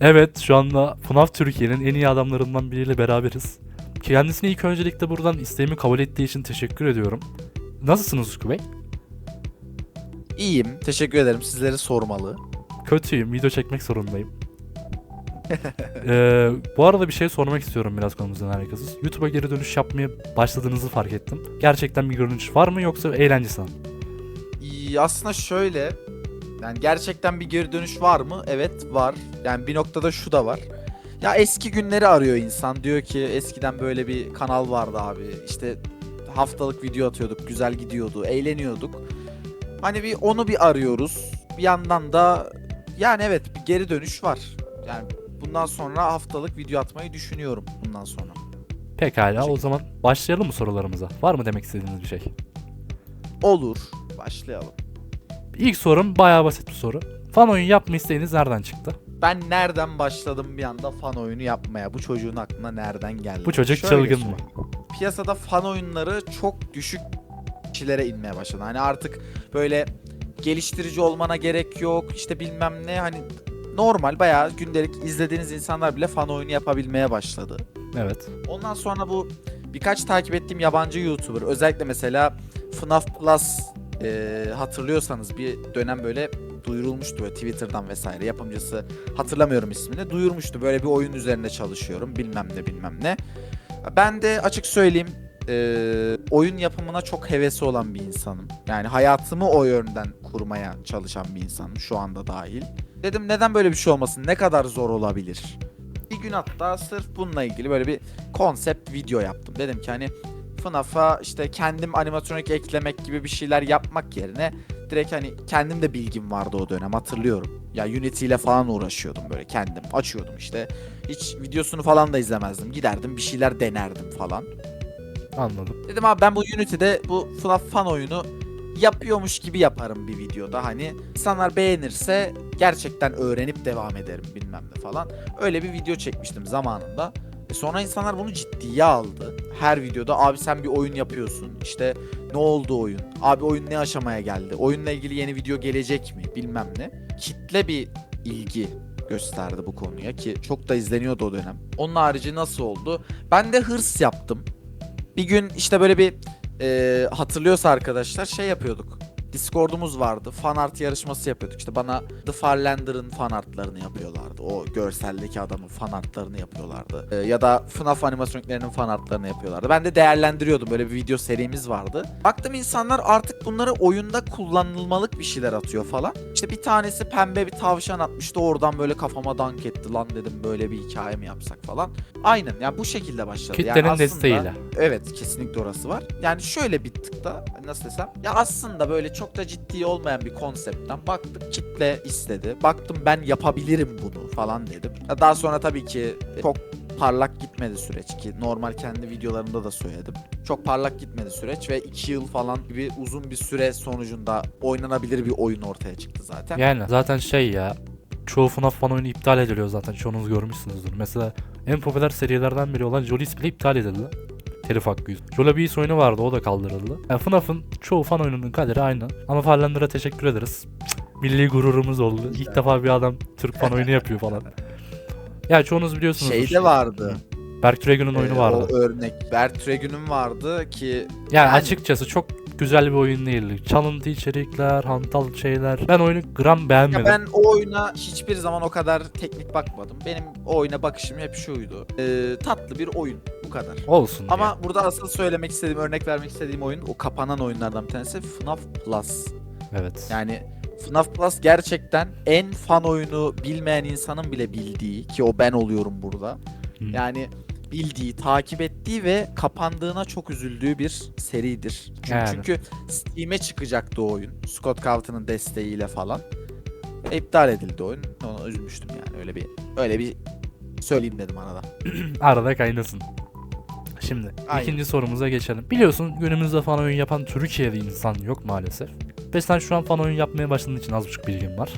Evet şu anda FNAF Türkiye'nin en iyi adamlarından biriyle beraberiz. Kendisine ilk öncelikle buradan isteğimi kabul ettiği için teşekkür ediyorum. Nasılsınız Utku Bey? İyiyim. Teşekkür ederim. Sizleri sormalı. Kötüyüm. Video çekmek zorundayım. Ee, bu arada bir şey sormak istiyorum biraz konumuzdan alakasız. YouTube'a geri dönüş yapmaya başladığınızı fark ettim. Gerçekten bir görünüş var mı yoksa eğlencesi mi? İyi, aslında şöyle. Yani gerçekten bir geri dönüş var mı? Evet var. Yani bir noktada şu da var. Ya eski günleri arıyor insan. Diyor ki eskiden böyle bir kanal vardı abi. İşte haftalık video atıyorduk. Güzel gidiyordu. Eğleniyorduk. Hani bir onu bir arıyoruz. Bir yandan da yani evet bir geri dönüş var. Yani bundan sonra haftalık video atmayı düşünüyorum bundan sonra. Pekala o zaman başlayalım mı sorularımıza? Var mı demek istediğiniz bir şey? Olur. Başlayalım. İlk sorum bayağı basit bir soru. Fan oyun yapma isteğiniz nereden çıktı? Ben nereden başladım bir anda fan oyunu yapmaya? Bu çocuğun aklına nereden geldi? Bu çocuk Şöyle çılgın mı? Piyasada fan oyunları çok düşük kişilere inmeye başladı. Hani artık böyle geliştirici olmana gerek yok. işte bilmem ne hani normal bayağı gündelik izlediğiniz insanlar bile fan oyunu yapabilmeye başladı. Evet. Ondan sonra bu birkaç takip ettiğim yabancı YouTuber özellikle mesela FNAF Plus e, hatırlıyorsanız bir dönem böyle duyurulmuştu böyle Twitter'dan vesaire yapımcısı hatırlamıyorum ismini duyurmuştu böyle bir oyun üzerinde çalışıyorum bilmem ne bilmem ne. Ben de açık söyleyeyim e, oyun yapımına çok hevesi olan bir insanım. Yani hayatımı o yönden kurmaya çalışan bir insanım şu anda dahil. Dedim neden böyle bir şey olmasın ne kadar zor olabilir? Bir gün hatta sırf bununla ilgili böyle bir konsept video yaptım. Dedim ki hani FNAF'a işte kendim animatronik eklemek gibi bir şeyler yapmak yerine direkt hani kendim de bilgim vardı o dönem hatırlıyorum. Ya Unity ile falan uğraşıyordum böyle kendim. Açıyordum işte. Hiç videosunu falan da izlemezdim. Giderdim bir şeyler denerdim falan. Anladım. Dedim abi ben bu Unity'de bu FNAF fan oyunu yapıyormuş gibi yaparım bir videoda hani insanlar beğenirse gerçekten öğrenip devam ederim bilmem ne falan. Öyle bir video çekmiştim zamanında. E sonra insanlar bunu ciddiye aldı. Her videoda abi sen bir oyun yapıyorsun. İşte ne oldu oyun? Abi oyun ne aşamaya geldi? Oyunla ilgili yeni video gelecek mi? Bilmem ne. Kitle bir ilgi gösterdi bu konuya ki çok da izleniyordu o dönem. Onun harici nasıl oldu? Ben de hırs yaptım. Bir gün işte böyle bir e, hatırlıyorsa arkadaşlar şey yapıyorduk. Discord'umuz vardı. Fan art yarışması yapıyorduk. İşte bana The Farlander'ın fan artlarını yapıyorlardı. O görseldeki adamın fan artlarını yapıyorlardı. E, ya da FNAF animatroniklerinin fan artlarını yapıyorlardı. Ben de değerlendiriyordum. Böyle bir video serimiz vardı. Baktım insanlar artık bunları oyunda kullanılmalık bir şeyler atıyor falan. İşte bir tanesi pembe bir tavşan atmıştı. Oradan böyle kafama dank etti. Lan dedim böyle bir hikaye mi yapsak falan. Aynen yani bu şekilde başladı. Kitlenin yani aslında- desteğiyle. Evet kesinlikle orası var. Yani şöyle bir tık da nasıl desem ya aslında böyle çok da ciddi olmayan bir konseptten baktık kitle istedi. Baktım ben yapabilirim bunu falan dedim. Daha sonra tabii ki çok parlak gitmedi süreç ki normal kendi videolarımda da söyledim. Çok parlak gitmedi süreç ve 2 yıl falan gibi uzun bir süre sonucunda oynanabilir bir oyun ortaya çıktı zaten. Yani zaten şey ya çoğu FNAF fan oyunu iptal ediliyor zaten çoğunuz görmüşsünüzdür. Mesela en popüler serilerden biri olan Jolly's bile iptal edildi. Telif hakkı yüzünden. Jolabis oyunu vardı o da kaldırıldı. Yani FNAF'ın çoğu fan oyununun kaderi aynı. Ama Farlander'a teşekkür ederiz. Cık, Milli gururumuz oldu. İlk defa bir adam Türk fan oyunu yapıyor falan. Ya çoğunuz biliyorsunuz. Şey de vardı. Berk oyunu Ee, vardı. O örnek. Bert Regun'un vardı ki Yani, Yani- açıkçası çok güzel bir oyun değildi. Çalıntı içerikler, hantal şeyler. Ben oyunu gram beğenmedim. Ya ben o oyuna hiçbir zaman o kadar teknik bakmadım. Benim o oyuna bakışım hep şuydu. Ee, tatlı bir oyun. Bu kadar. Olsun Ama ya. burada asıl söylemek istediğim, örnek vermek istediğim oyun o kapanan oyunlardan bir tanesi FNAF Plus. Evet. Yani FNAF Plus gerçekten en fan oyunu bilmeyen insanın bile bildiği ki o ben oluyorum burada. Hı. Yani bildiği, takip ettiği ve kapandığına çok üzüldüğü bir seridir. Çünkü, Yani. çünkü Steam'e çıkacaktı o oyun. Scott Cawthon'ın desteğiyle falan. İptal edildi oyun. Ona üzülmüştüm yani. Öyle bir öyle bir söyleyeyim dedim arada. Arada kaynasın. Şimdi Aynen. ikinci sorumuza geçelim. Biliyorsun günümüzde fan oyun yapan Türkiye'de insan yok maalesef. Ve sen şu an fan oyun yapmaya başladığın için az buçuk bilgin var.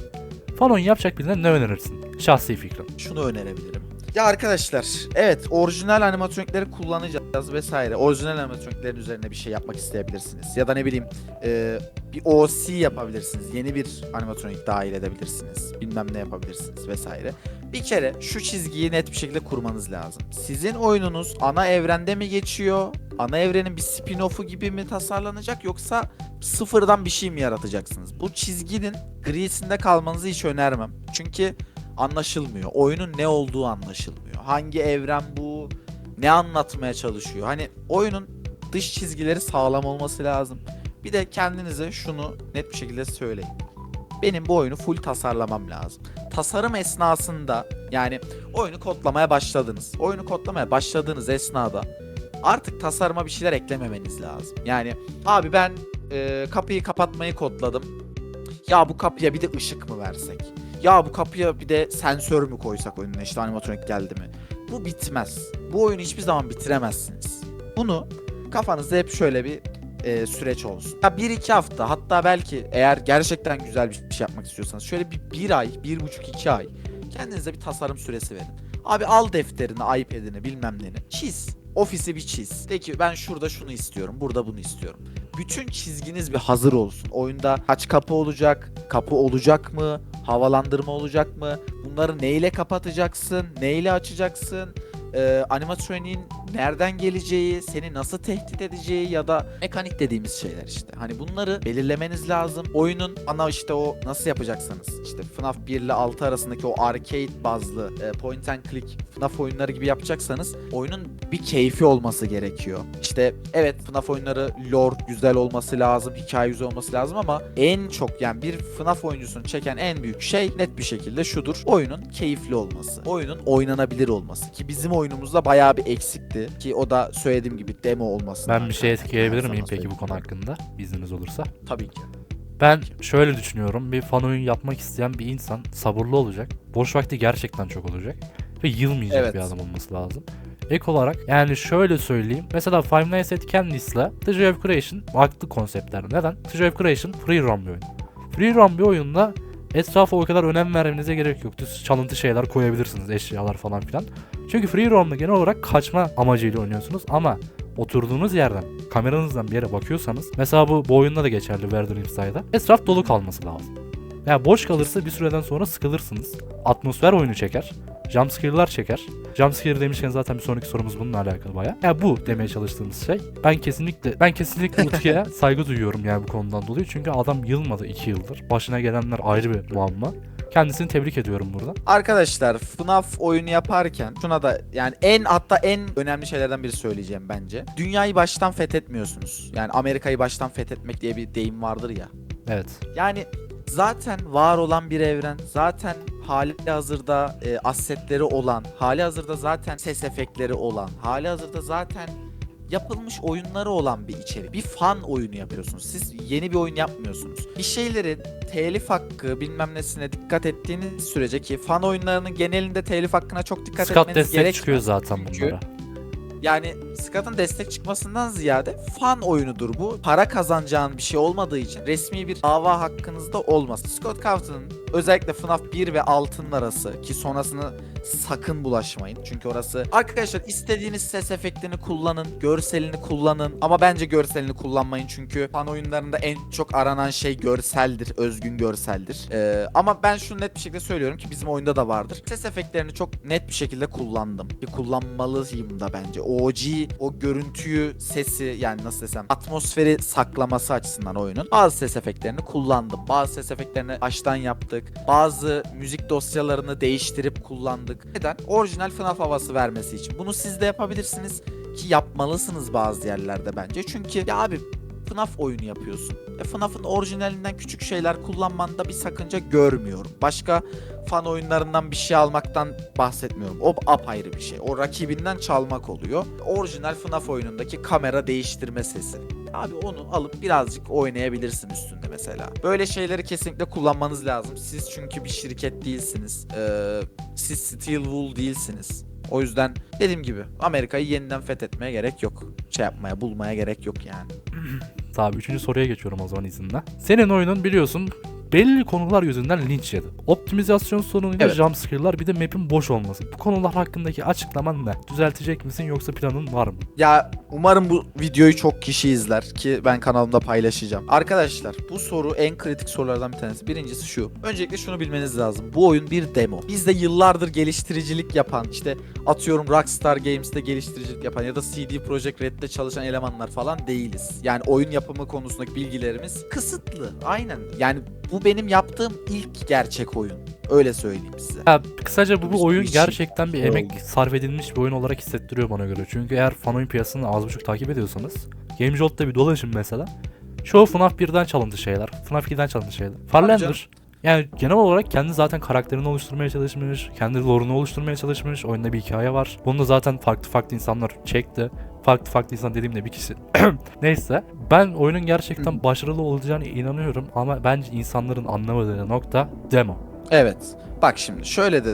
Fan oyun yapacak birine ne önerirsin? Şahsi fikrim. Şunu önerebilirim. Ya arkadaşlar, evet orijinal animatronikleri kullanacağız vesaire. Orijinal animatroniklerin üzerine bir şey yapmak isteyebilirsiniz. Ya da ne bileyim e, bir OC yapabilirsiniz. Yeni bir animatronik dahil edebilirsiniz. Bilmem ne yapabilirsiniz vesaire. Bir kere şu çizgiyi net bir şekilde kurmanız lazım. Sizin oyununuz ana evrende mi geçiyor? Ana evrenin bir spin-off'u gibi mi tasarlanacak yoksa sıfırdan bir şey mi yaratacaksınız? Bu çizginin grisinde kalmanızı hiç önermem. Çünkü anlaşılmıyor. Oyunun ne olduğu anlaşılmıyor. Hangi evren bu? Ne anlatmaya çalışıyor? Hani oyunun dış çizgileri sağlam olması lazım. Bir de kendinize şunu net bir şekilde söyleyin. Benim bu oyunu full tasarlamam lazım. Tasarım esnasında yani oyunu kodlamaya başladınız. Oyunu kodlamaya başladığınız esnada artık tasarıma bir şeyler eklememeniz lazım. Yani abi ben e, kapıyı kapatmayı kodladım. Ya bu kapıya bir de ışık mı versek? Ya bu kapıya bir de sensör mü koysak oyunun işte animatronik geldi mi? Bu bitmez. Bu oyunu hiçbir zaman bitiremezsiniz. Bunu kafanızda hep şöyle bir e, süreç olsun. Ya bir iki hafta hatta belki eğer gerçekten güzel bir şey yapmak istiyorsanız şöyle bir bir ay, bir buçuk iki ay kendinize bir tasarım süresi verin. Abi al defterini, iPad'ini bilmem neni çiz. Ofisi bir çiz. De ki ben şurada şunu istiyorum, burada bunu istiyorum. Bütün çizginiz bir hazır olsun. Oyunda kaç kapı olacak, kapı olacak mı, havalandırma olacak mı? Bunları neyle kapatacaksın, neyle açacaksın? Ee, animatronik'in nereden geleceği, seni nasıl tehdit edeceği ya da mekanik dediğimiz şeyler işte. Hani bunları belirlemeniz lazım. Oyunun ana işte o nasıl yapacaksınız? İşte FNAF 1 ile 6 arasındaki o arcade bazlı e, point and click FNAF oyunları gibi yapacaksanız oyunun bir keyfi olması gerekiyor. İşte evet FNAF oyunları lore güzel olması lazım, hikaye güzel olması lazım ama en çok yani bir FNAF oyuncusunu çeken en büyük şey net bir şekilde şudur. Oyunun keyifli olması. Oyunun oynanabilir olması ki bizim oyunumuzda bayağı bir eksikti ki o da söylediğim gibi demo olması. Ben bir şey etkileyebilir miyim peki bu konu hakkında? İzniniz olursa. Tabii ki. Ben şöyle düşünüyorum. Bir fan oyun yapmak isteyen bir insan sabırlı olacak. Boş vakti gerçekten çok olacak. Ve yılmayacak Evet. bir adam olması lazım. Ek olarak yani şöyle söyleyeyim. Mesela Five Nights at Candy's'la The Joy of Creation farklı konseptler. Neden? The Joy of Creation free roam bir oyun. Free roam bir oyunda etrafa o kadar önem vermenize gerek yok. Düz çalıntı şeyler koyabilirsiniz, eşyalar falan filan. Çünkü free roam'da genel olarak kaçma amacıyla oynuyorsunuz ama oturduğunuz yerden kameranızdan bir yere bakıyorsanız mesela bu, bu oyunda da geçerli Werder Inside etraf dolu kalması lazım. Yani boş kalırsa bir süreden sonra sıkılırsınız. Atmosfer oyunu çeker. Jumpscare'lar çeker. Jumpscare demişken zaten bir sonraki sorumuz bununla alakalı baya. Yani bu demeye çalıştığımız şey. Ben kesinlikle ben kesinlikle Utku'ya saygı duyuyorum yani bu konudan dolayı. Çünkü adam yılmadı 2 yıldır. Başına gelenler ayrı bir muamma. Kendisini tebrik ediyorum burada. Arkadaşlar FNAF oyunu yaparken şuna da yani en hatta en önemli şeylerden biri söyleyeceğim bence. Dünyayı baştan fethetmiyorsunuz. Yani Amerika'yı baştan fethetmek diye bir deyim vardır ya. Evet. Yani zaten var olan bir evren, zaten hali hazırda e, assetleri olan, hali hazırda zaten ses efektleri olan, hali hazırda zaten yapılmış oyunları olan bir içerik. Bir fan oyunu yapıyorsunuz. Siz yeni bir oyun yapmıyorsunuz. Bir şeylerin telif hakkı bilmem nesine dikkat ettiğiniz sürece ki fan oyunlarının genelinde telif hakkına çok dikkat Scott etmeniz destek gerekmez. çıkıyor zaten Çünkü- bunlara. Yani Scott'ın destek çıkmasından ziyade fan oyunudur bu. Para kazanacağın bir şey olmadığı için resmi bir dava hakkınızda olmaz. Scott Cawthon'ın özellikle FNAF 1 ve 6'nın arası ki sonrasını sakın bulaşmayın. Çünkü orası arkadaşlar istediğiniz ses efektini kullanın, görselini kullanın ama bence görselini kullanmayın çünkü fan oyunlarında en çok aranan şey görseldir, özgün görseldir. Ee, ama ben şunu net bir şekilde söylüyorum ki bizim oyunda da vardır. Ses efektlerini çok net bir şekilde kullandım. Bir kullanmalıyım da bence. OG o görüntüyü, sesi yani nasıl desem atmosferi saklaması açısından oyunun bazı ses efektlerini kullandım. Bazı ses efektlerini baştan yaptık. Bazı müzik dosyalarını değiştirip kullandık. Neden? Orijinal FNAF havası vermesi için. Bunu siz de yapabilirsiniz ki yapmalısınız bazı yerlerde bence. Çünkü ya abi FNAF oyunu yapıyorsun. E FNAF'ın orijinalinden küçük şeyler kullanmanda bir sakınca görmüyorum. Başka fan oyunlarından bir şey almaktan bahsetmiyorum. O apayrı bir şey. O rakibinden çalmak oluyor. Orijinal FNAF oyunundaki kamera değiştirme sesi. Abi onu alıp birazcık oynayabilirsin üstünde mesela. Böyle şeyleri kesinlikle kullanmanız lazım. Siz çünkü bir şirket değilsiniz. Ee, siz Steel Wool değilsiniz. O yüzden dediğim gibi Amerika'yı yeniden fethetmeye gerek yok. Şey yapmaya, bulmaya gerek yok yani. Tabii üçüncü soruya geçiyorum o zaman izinle. Senin oyunun biliyorsun belli konular yüzünden linç yedi. Optimizasyon sorunuyla Evet. jumpscare'lar bir de map'in boş olması. Bu konular hakkındaki açıklaman ne? Düzeltecek misin yoksa planın var mı? Ya umarım bu videoyu çok kişi izler ki ben kanalımda paylaşacağım. Arkadaşlar bu soru en kritik sorulardan bir tanesi. Birincisi şu. Öncelikle şunu bilmeniz lazım. Bu oyun bir demo. Biz de yıllardır geliştiricilik yapan işte atıyorum Rockstar Games'te geliştiricilik yapan ya da CD Projekt Red'de çalışan elemanlar falan değiliz. Yani oyun yapımı konusundaki bilgilerimiz kısıtlı. Aynen. Yani bu benim yaptığım ilk gerçek oyun. Öyle söyleyeyim size. Ya kısaca bu, bu oyun sürü gerçekten bir emek sarf edilmiş bir oyun olarak hissettiriyor bana göre. Çünkü eğer fan oyun piyasasını az buçuk takip ediyorsanız GameJolt'ta bir dolaşın mesela. Çoğu FNAF 1'den çalıntı şeyler. FNAF 2'den çalıntı şeyler. Farlander yani genel olarak kendi zaten karakterini oluşturmaya çalışmış, kendi lore'unu oluşturmaya çalışmış. Oyunda bir hikaye var. Bunu da zaten farklı farklı insanlar çekti. Farklı farklı insan dediğimde bir kişi. Neyse. Ben oyunun gerçekten başarılı olacağına inanıyorum ama bence insanların anlamadığı nokta demo. Evet. Bak şimdi şöyle de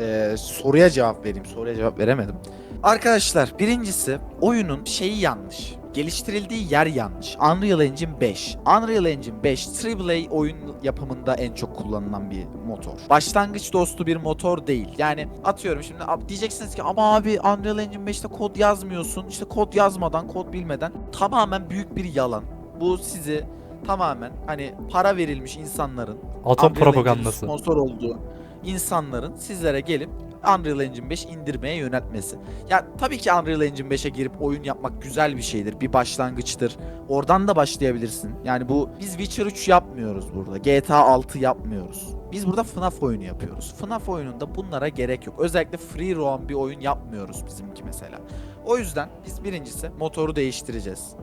e, soruya cevap vereyim. Soruya cevap veremedim. Arkadaşlar birincisi oyunun şeyi yanlış. Geliştirildiği yer yanlış. Unreal Engine 5. Unreal Engine 5 AAA oyun yapımında en çok kullanılan bir motor. Başlangıç dostu bir motor değil. Yani atıyorum şimdi diyeceksiniz ki ama abi Unreal Engine 5'te kod yazmıyorsun. İşte kod yazmadan, kod bilmeden tamamen büyük bir yalan. Bu sizi tamamen hani para verilmiş insanların Atom propagandası. sponsor olduğu insanların sizlere gelip Unreal Engine 5 indirmeye yöneltmesi. Ya tabii ki Unreal Engine 5'e girip oyun yapmak güzel bir şeydir. Bir başlangıçtır. Oradan da başlayabilirsin. Yani bu biz Witcher 3 yapmıyoruz burada. GTA 6 yapmıyoruz. Biz burada FNAF oyunu yapıyoruz. FNAF oyununda bunlara gerek yok. Özellikle free roam bir oyun yapmıyoruz bizimki mesela. O yüzden biz birincisi motoru değiştireceğiz.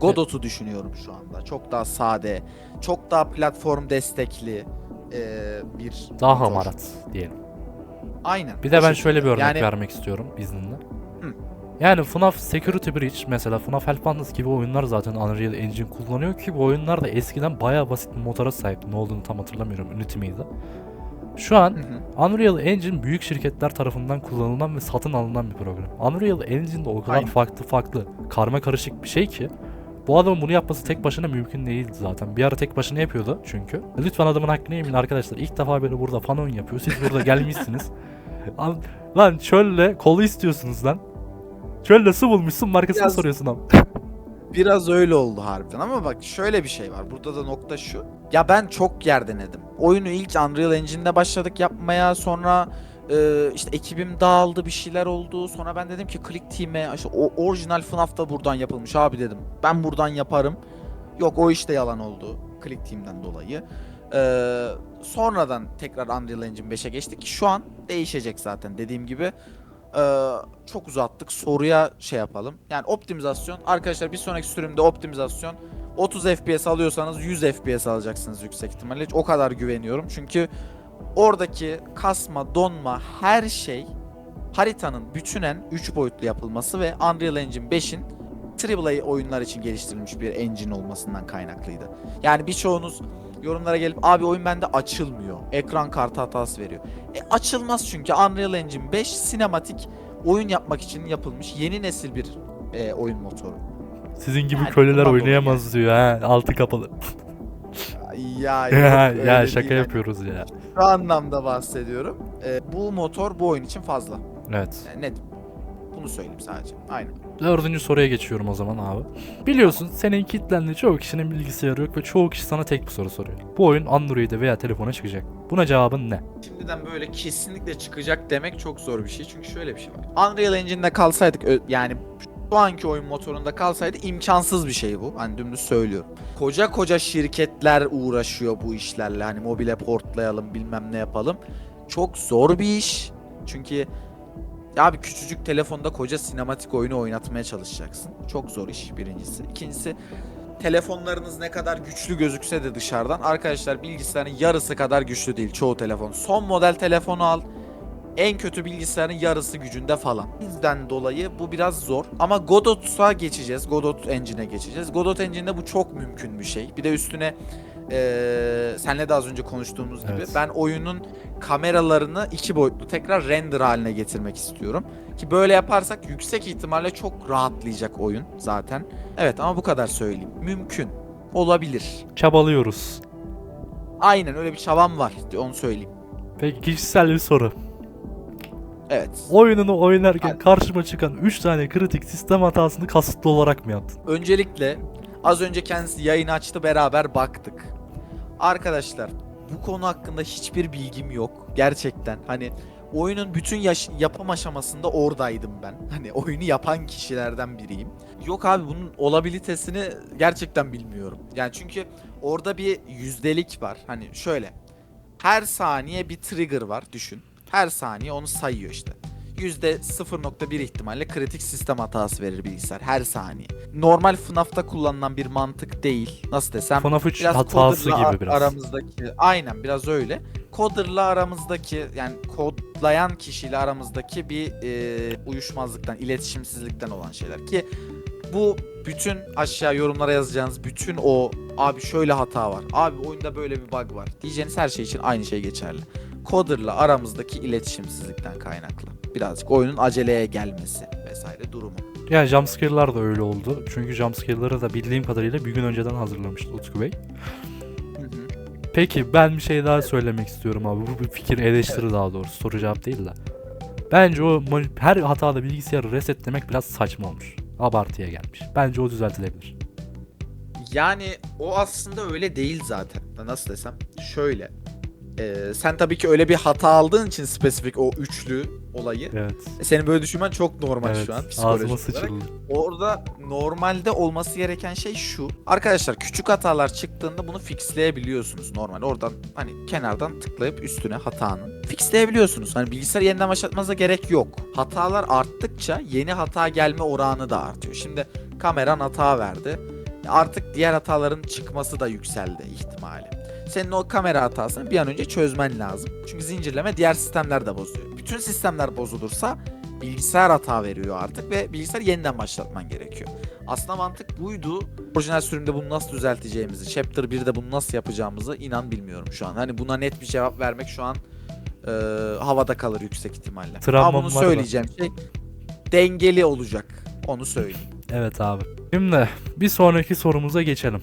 Godot'u düşünüyorum şu anda. Çok daha sade, çok daha platform destekli eee, bir Daha motor. hamarat diyelim. Aynen. Bir de ben şöyle bir örnek yani, vermek istiyorum izninle. Hı. Yani FNAF Security Breach mesela FNAF Hellfanders gibi oyunlar zaten Unreal Engine kullanıyor ki bu oyunlar da eskiden bayağı basit bir motora sahipti. Ne olduğunu tam hatırlamıyorum. Unity miydi? Şu an Hı hı. Unreal Engine büyük şirketler tarafından kullanılan ve satın alınan bir program. Unreal Engine'de o kadar Aynen. farklı farklı karma karışık bir şey ki bu adamın bunu yapması tek başına mümkün değildi zaten. Bir ara tek başına yapıyordu çünkü. Lütfen adamın hakkını yemeyin arkadaşlar. İlk defa böyle burada fan oyun yapıyor. Siz burada gelmişsiniz. Lan- çölle kolu istiyorsunuz lan. Çölle su bulmuşsun markasını Biraz- soruyorsun ama. Biraz öyle oldu harbiden ama bak şöyle bir şey var. Burada da nokta şu. Ya ben çok yer denedim. Oyunu ilk Unreal Engine'de başladık yapmaya. Sonra e, işte ekibim dağıldı bir şeyler oldu. Sonra ben dedim ki Click Team'e işte o orijinal FNAF da buradan yapılmış abi dedim. Ben buradan yaparım. Yok o işte yalan oldu. Click Team'den dolayı. E, sonradan tekrar Unreal Engine 5'e geçtik. Şu an değişecek zaten dediğim gibi. Ee, çok uzattık. Soruya şey yapalım. Yani optimizasyon. Arkadaşlar bir sonraki sürümde optimizasyon 30 FPS alıyorsanız 100 FPS alacaksınız yüksek ihtimalle. O kadar güveniyorum. Çünkü oradaki kasma, donma her şey haritanın bütünen 3 boyutlu yapılması ve Unreal Engine 5'in AAA oyunlar için geliştirilmiş bir engine olmasından kaynaklıydı. Yani birçoğunuz yorumlara gelip abi oyun bende açılmıyor. Ekran kartı hatası veriyor. E, açılmaz çünkü Unreal Engine 5 sinematik oyun yapmak için yapılmış yeni nesil bir e, oyun motoru. Sizin gibi Yani köleler oynayamaz diyor ha. Altı kapalı. Ya, ya, ya öyle şaka yapıyoruz ya. Şu anlamda bahsediyorum. E, bu motor bu oyun için fazla. Evet. Yani net. Bunu söyleyeyim sadece. Aynen. Dördüncü soruya geçiyorum o zaman abi. Biliyorsun senin kitlenli çoğu kişinin bilgisayarı yok ve çoğu kişi sana tek bir soru soruyor. Bu oyun Android'e veya telefona çıkacak. Buna cevabın ne? Şimdiden böyle kesinlikle çıkacak demek çok zor bir şey. Çünkü şöyle bir şey var. Unreal Engine'de kalsaydık yani şu anki oyun motorunda kalsaydı imkansız bir şey bu. Hani dümdüz söylüyorum. Koca koca şirketler uğraşıyor bu işlerle. Hani mobile portlayalım bilmem ne yapalım. Çok zor bir iş. Çünkü ya bir küçücük telefonda koca sinematik oyunu oynatmaya çalışacaksın. Çok zor iş birincisi. İkincisi telefonlarınız ne kadar güçlü gözükse de dışarıdan arkadaşlar bilgisayarın yarısı kadar güçlü değil çoğu telefon. Son model telefonu al. En kötü bilgisayarın yarısı gücünde falan. Bizden dolayı bu biraz zor. Ama Godot'a geçeceğiz. Godot Engine'e geçeceğiz. Godot Engine'de bu çok mümkün bir şey. Bir de üstüne eee senle de az önce konuştuğumuz gibi Evet. ben oyunun kameralarını iki boyutlu tekrar render haline getirmek istiyorum. Ki böyle yaparsak yüksek ihtimalle çok rahatlayacak oyun zaten. Evet ama bu kadar söyleyeyim. Mümkün. Olabilir. Çabalıyoruz. Aynen öyle bir çabam var. Onu söyleyeyim. Peki kişisel bir soru. Evet. Oyununu oynarken Hadi. karşıma çıkan 3 tane kritik sistem hatasını kasıtlı olarak mı yaptın? Öncelikle az önce kendisi yayını açtı beraber baktık. Arkadaşlar bu konu hakkında hiçbir bilgim yok. Gerçekten hani oyunun bütün yaş- yapım aşamasında oradaydım ben. Hani oyunu yapan kişilerden biriyim. Yok abi bunun olabilitesini gerçekten bilmiyorum. Yani çünkü orada bir yüzdelik var. Hani şöyle her saniye bir trigger var düşün. Her saniye onu sayıyor işte. %0.1 ihtimalle kritik sistem hatası verir bilgisayar her saniye. Normal FNAF'ta kullanılan bir mantık değil. Nasıl desem? FNAF 3 biraz hatası coder'la gibi biraz. aramızdaki aynen biraz öyle. Coder'la aramızdaki yani kodlayan kişiyle aramızdaki bir e, uyuşmazlıktan, iletişimsizlikten olan şeyler ki bu bütün aşağı yorumlara yazacağınız bütün o abi şöyle hata var. Abi oyunda böyle bir bug var. Diyeceğiniz her şey için aynı şey geçerli. Coder'la aramızdaki iletişimsizlikten kaynaklı. Birazcık oyunun aceleye gelmesi vesaire durumu. Yani jumpscare'lar da öyle oldu. Çünkü jumpscare'ları da bildiğim kadarıyla bir gün önceden hazırlamıştı Utku Bey. Hı hı. Peki ben bir şey daha söylemek istiyorum abi. Bu bir fikir eleştiri daha doğrusu. Soru cevap değil de. Bence o her hatada bilgisayarı resetlemek biraz saçma olmuş. Abartıya gelmiş. Bence o düzeltilebilir. Yani o aslında öyle değil zaten. Nasıl desem? Şöyle. Ee, sen tabii ki öyle bir hata aldığın için spesifik o üçlü olayı. Evet. Senin böyle düşünmen çok normal evet. şu an psikolojik Ağzıma olarak. Orada normalde olması gereken şey şu. Arkadaşlar küçük hatalar çıktığında bunu fixleyebiliyorsunuz normal. Oradan hani kenardan tıklayıp üstüne hatanın fixleyebiliyorsunuz. Hani bilgisayarı yeniden başlatmanıza gerek yok. Hatalar arttıkça yeni hata gelme oranı da artıyor. Şimdi kameran hata verdi. Artık diğer hataların çıkması da yükseldi ihtimali. Senin o kamera hatasını bir an önce çözmen lazım. Çünkü zincirleme diğer sistemler de bozuyor. Bütün sistemler bozulursa bilgisayar hata veriyor artık ve bilgisayar yeniden başlatman gerekiyor. Aslında mantık buydu. Orijinal sürümde bunu nasıl düzelteceğimizi, Chapter 1'de bunu nasıl yapacağımızı inan bilmiyorum şu an. Hani buna net bir cevap vermek şu an e, havada kalır yüksek ihtimalle. Travmam Ama bunu da. söyleyeceğim şey dengeli olacak. Onu söyleyeyim. Evet abi. Şimdi bir sonraki sorumuza geçelim.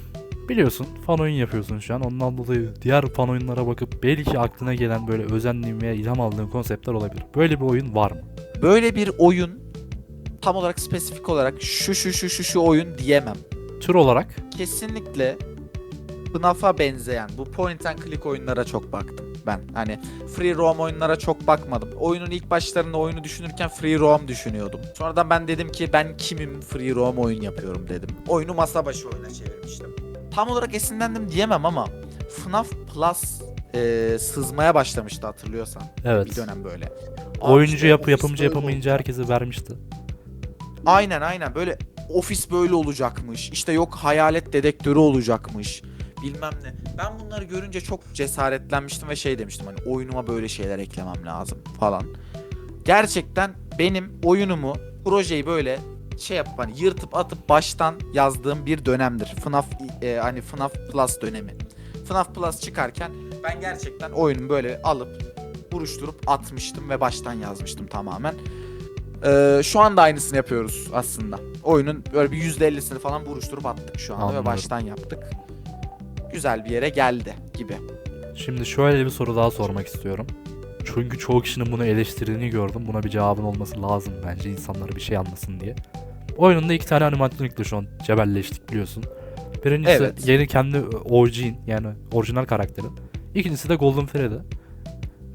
Biliyorsun fan oyun yapıyorsun şu an. Ondan dolayı diğer fan oyunlara bakıp belki aklına gelen böyle özendiğin veya ilham aldığın konseptler olabilir. Böyle bir oyun var mı? Böyle bir oyun tam olarak spesifik olarak şu şu şu şu şu oyun diyemem. Tür olarak kesinlikle FNAF'a benzeyen bu point and click oyunlara çok baktım ben. Hani free roam oyunlara çok bakmadım. Oyunun ilk başlarında oyunu düşünürken free roam düşünüyordum. Sonradan ben dedim ki ben kimim free roam oyun yapıyorum dedim. Oyunu masa başı oyuna çevirmiştim. Tam olarak esinlendim diyemem ama FNAF Plus e, sızmaya başlamıştı hatırlıyorsan. evet. Bir dönem böyle. Abi Oyuncu işte yapı yapımcı yapamayınca olacak. herkese vermişti. Aynen aynen böyle ofis böyle olacakmış. İşte yok hayalet dedektörü olacakmış. Bilmem ne. Ben bunları görünce çok cesaretlenmiştim ve şey demiştim hani oyunuma böyle şeyler eklemem lazım falan. Gerçekten benim oyunumu, projeyi böyle şey yapıp hani yırtıp atıp baştan yazdığım bir dönemdir. FNAF e, hani FNAF Plus dönemi. FNAF Plus çıkarken ben gerçekten oyunumu böyle alıp buruşturup atmıştım ve baştan yazmıştım tamamen. Ee, şu anda aynısını yapıyoruz aslında. Oyunun böyle bir %50'sini falan buruşturup attık şu anda Anlıyorum. ve baştan yaptık. Güzel bir yere geldi gibi. Şimdi şöyle bir soru daha sormak istiyorum. Çünkü çoğu kişinin bunu eleştirdiğini gördüm. Buna bir cevabın olması lazım bence insanlar bir şey anlasın diye. Oyununda iki tane animatronikle şu an cebelleştik biliyorsun. Birincisi Evet. yeni kendi orijin yani orijinal karakteri. İkincisi de Golden Freddy.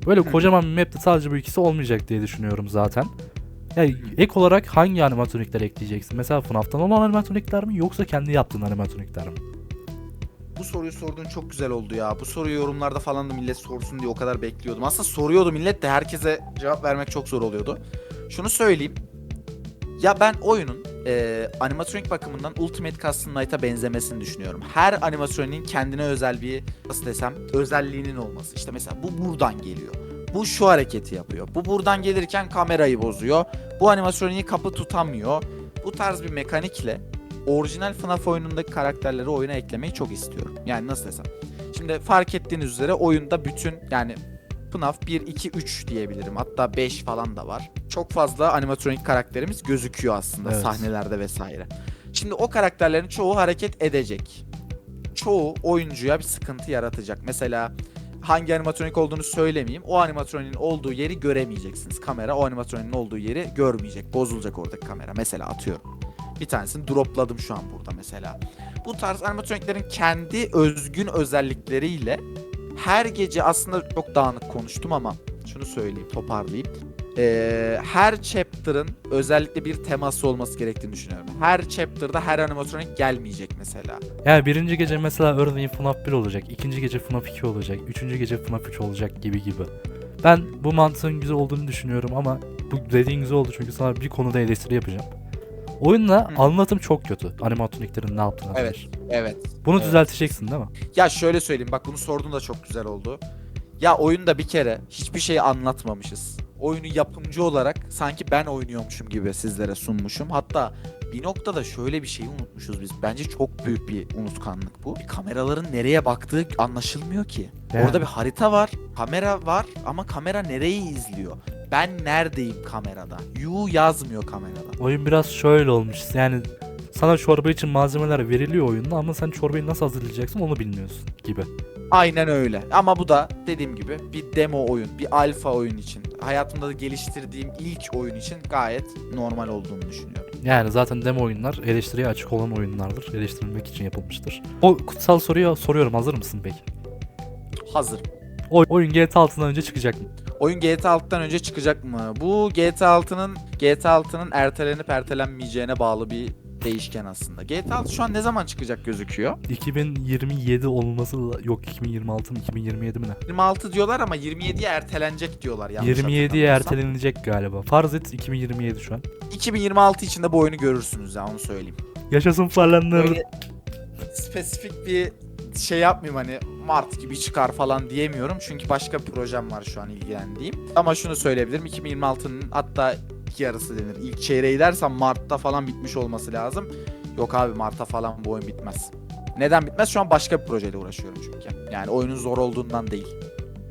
Böyle Hı. kocaman bir map'te sadece bu ikisi olmayacak diye düşünüyorum zaten. Yani ek olarak hangi animatronikler ekleyeceksin? Mesela FNAF'tan olan animatronikler mi yoksa kendi yaptığın animatronikler mi? Bu soruyu sorduğun çok güzel oldu ya. Bu soruyu yorumlarda falan da millet sorsun diye o kadar bekliyordum. Aslında soruyordu millet de herkese cevap vermek çok zor oluyordu. Şunu söyleyeyim. Ya ben oyunun e, animatronik bakımından Ultimate Custom Night'a benzemesini düşünüyorum. Her animatroniğin kendine özel bir nasıl desem özelliğinin olması. İşte mesela bu buradan geliyor. Bu şu hareketi yapıyor. Bu buradan gelirken kamerayı bozuyor. Bu animatroniği kapı tutamıyor. Bu tarz bir mekanikle orijinal FNAF oyunundaki karakterleri oyuna eklemeyi çok istiyorum. Yani nasıl desem. Şimdi fark ettiğiniz üzere oyunda bütün yani FNAF 1, 2, 3 diyebilirim. Hatta 5 falan da var. Çok fazla animatronik karakterimiz gözüküyor aslında Evet. sahnelerde vesaire. Şimdi o karakterlerin çoğu hareket edecek. çoğu oyuncuya bir sıkıntı yaratacak. Mesela hangi animatronik olduğunu söylemeyeyim. O animatroniğin olduğu yeri göremeyeceksiniz. Kamera o animatroniğin olduğu yeri görmeyecek. Bozulacak oradaki kamera. Mesela atıyorum. Bir tanesini dropladım şu an burada mesela. Bu tarz animatroniklerin kendi özgün özellikleriyle her gece aslında çok dağınık konuştum ama şunu söyleyeyim toparlayayım. Ee, her chapter'ın özellikle bir teması olması gerektiğini düşünüyorum. Her chapter'da her animatronik gelmeyecek mesela. Yani birinci gece mesela örneğin FNAF 1 olacak, ikinci gece FNAF 2 olacak, üçüncü gece FNAF 3 olacak gibi gibi. Ben bu mantığın güzel olduğunu düşünüyorum ama bu dediğin güzel oldu çünkü sana bir konuda eleştiri yapacağım. Oyunla Hı. anlatım çok kötü. Animatroniklerin ne yaptığına Evet. dair. Evet. Bunu Evet. düzelteceksin değil mi? Ya şöyle söyleyeyim bak bunu sordun da çok güzel oldu. Ya oyunda bir kere hiçbir şey anlatmamışız. Oyunu yapımcı olarak sanki ben oynuyormuşum gibi sizlere sunmuşum. Hatta bir noktada şöyle bir şey unutmuşuz biz. Bence çok büyük bir unutkanlık bu. Kameraların nereye baktığı anlaşılmıyor ki. Yani. Orada bir harita var, kamera var ama kamera nereyi izliyor? Ben neredeyim kamerada? You yazmıyor kamerada. Oyun biraz şöyle olmuş. Yani sana çorba için malzemeler veriliyor oyunda ama sen çorbayı nasıl hazırlayacaksın onu bilmiyorsun gibi. Aynen öyle. Ama bu da dediğim gibi bir demo oyun, bir alfa oyun için, hayatımda da geliştirdiğim ilk oyun için gayet normal olduğunu düşünüyorum. Yani zaten demo oyunlar eleştiriye açık olan oyunlardır. Eleştirilmek için yapılmıştır. O kutsal soruyu soruyorum. Hazır mısın peki? Hazır. O oyun GTA 6'dan önce çıkacak mı? Oyun GTA 6'dan önce çıkacak mı? Bu GTA 6'nın GTA 6'nın ertelenip ertelenmeyeceğine bağlı bir değişken aslında. GTA 6 şu an ne zaman çıkacak gözüküyor? 2027 olması yok 2026 mı 2027 mi ne? 26 diyorlar ama 27'ye ertelenecek diyorlar yanlış 27'ye hatırlamıyorsam. ertelenecek galiba. Farz et 2027 şu an. 2026 içinde bu oyunu görürsünüz ya onu söyleyeyim. Yaşasın falanlar. Böyle spesifik bir şey yapmayayım hani Mart gibi çıkar falan diyemiyorum. Çünkü başka bir projem var şu an ilgilendiğim. Ama şunu söyleyebilirim 2026'nın hatta iki yarısı denir. İlk çeyreği dersem Mart'ta falan bitmiş olması lazım. Yok abi Mart'ta falan bu oyun bitmez. Neden bitmez? Şu an başka bir projeyle uğraşıyorum çünkü. Yani oyunun zor olduğundan değil.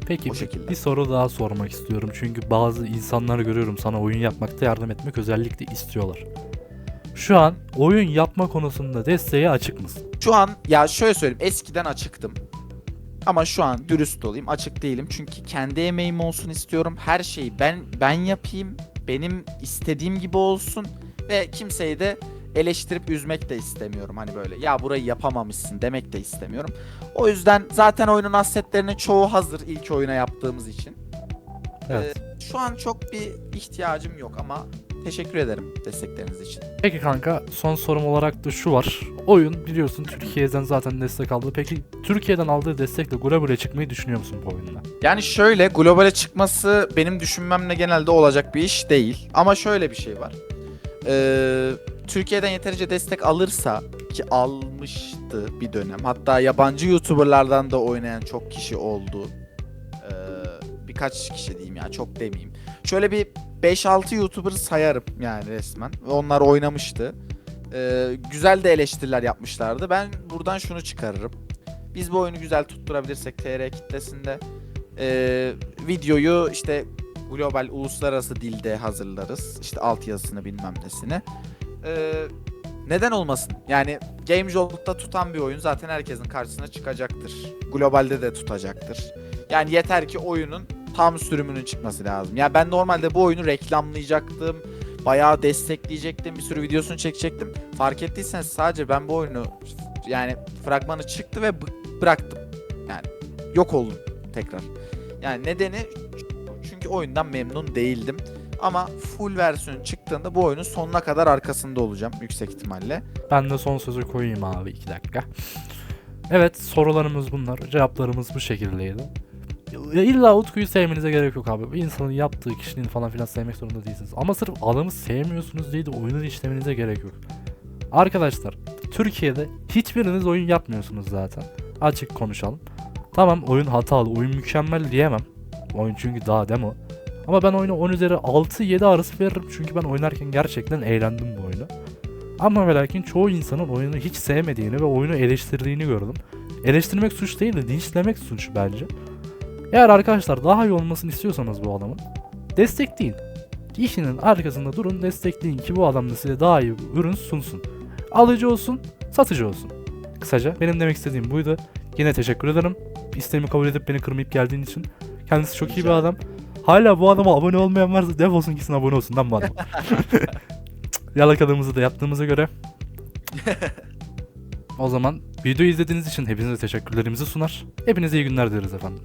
Peki O şekilde. bir soru daha sormak istiyorum. Çünkü bazı insanları görüyorum sana oyun yapmakta yardım etmek özellikle istiyorlar. Şu an oyun yapma konusunda desteğe açık mısın? Şu an ya şöyle söyleyeyim eskiden açıktım. Ama şu an dürüst olayım açık değilim. Çünkü kendi emeğim olsun istiyorum. Her şeyi ben ben yapayım. Benim istediğim gibi olsun ve kimseyi de eleştirip üzmek de istemiyorum. Hani böyle ya burayı yapamamışsın demek de istemiyorum. O yüzden zaten oyunun assetlerinin çoğu hazır ilk oyuna yaptığımız için. Evet. Şu an çok bir ihtiyacım yok ama teşekkür ederim destekleriniz için. Peki kanka son sorum olarak da şu var. Oyun biliyorsun Türkiye'den zaten destek aldı. Peki Türkiye'den aldığı destekle globale çıkmayı düşünüyor musun bu oyunla? Yani şöyle globale çıkması benim düşünmemle genelde olacak bir iş değil. Ama şöyle bir şey var. Ee, Türkiye'den yeterince destek alırsa ki almıştı bir dönem. Hatta yabancı YouTuber'lardan da oynayan çok kişi oldu. Ee, birkaç kişi diyeyim ya çok demeyeyim. Şöyle bir 5-6 YouTuber sayarım yani resmen. Ve onlar oynamıştı. Ee, güzel de eleştiriler yapmışlardı. Ben buradan şunu çıkarırım. Biz bu oyunu güzel tutturabilirsek TR kitlesinde ee, videoyu işte global uluslararası dilde hazırlarız. İşte altyazısını bilmem nesini. Ee, neden olmasın? Yani Game Jolt'ta tutan bir oyun zaten herkesin karşısına çıkacaktır. Globalde de tutacaktır. Yani yeter ki oyunun tam sürümünün çıkması lazım. Yani ben normalde bu oyunu reklamlayacaktım. Bayağı destekleyecektim. Bir sürü videosunu çekecektim. Fark ettiyseniz sadece ben bu oyunu yani fragmanı çıktı ve bı- bıraktım. Yani yok oldum tekrar. Yani nedeni çünkü oyundan memnun değildim. Ama full versiyon çıktığında bu oyunun sonuna kadar arkasında olacağım yüksek ihtimalle. Ben de son sözü koyayım abi 2 dakika. Evet sorularımız bunlar. Cevaplarımız bu şekildeydi. İlla Utku'yu sevmenize gerek yok abi. Bir insanın yaptığı kişiliğini falan filan sevmek zorunda değilsiniz. Ama sırf adamı sevmiyorsunuz diye de oyunu işlemenize gerek yok. Arkadaşlar Türkiye'de hiçbiriniz oyun yapmıyorsunuz zaten. Açık konuşalım. Tamam oyun hatalı, oyun mükemmel diyemem. Oyun çünkü daha demo. Ama ben oyuna 10 üzeri 6-7 arası veririm. Çünkü ben oynarken gerçekten eğlendim bu oyunu. Ama ve lakin çoğu insanın oyunu hiç sevmediğini ve oyunu eleştirdiğini gördüm. Eleştirmek suç değil de linçlemek suç bence. Eğer arkadaşlar daha iyi olmasını istiyorsanız bu adamın destekleyin. İşinin arkasında durun destekleyin ki bu adam da size daha iyi bir ürün sunsun. Alıcı olsun, satıcı olsun. Kısaca benim demek istediğim buydu. Yine teşekkür ederim. İsteğimi kabul edip beni kırmayıp geldiğin için. Kendisi çok iyi bir adam. Hala bu adama abone olmayan varsa defolsun gitsin abone olsun lan bu adam. Yalakadığımızı da yaptığımıza göre. o zaman videoyu izlediğiniz için hepinize teşekkürlerimizi sunar. Hepinize iyi günler dileriz efendim.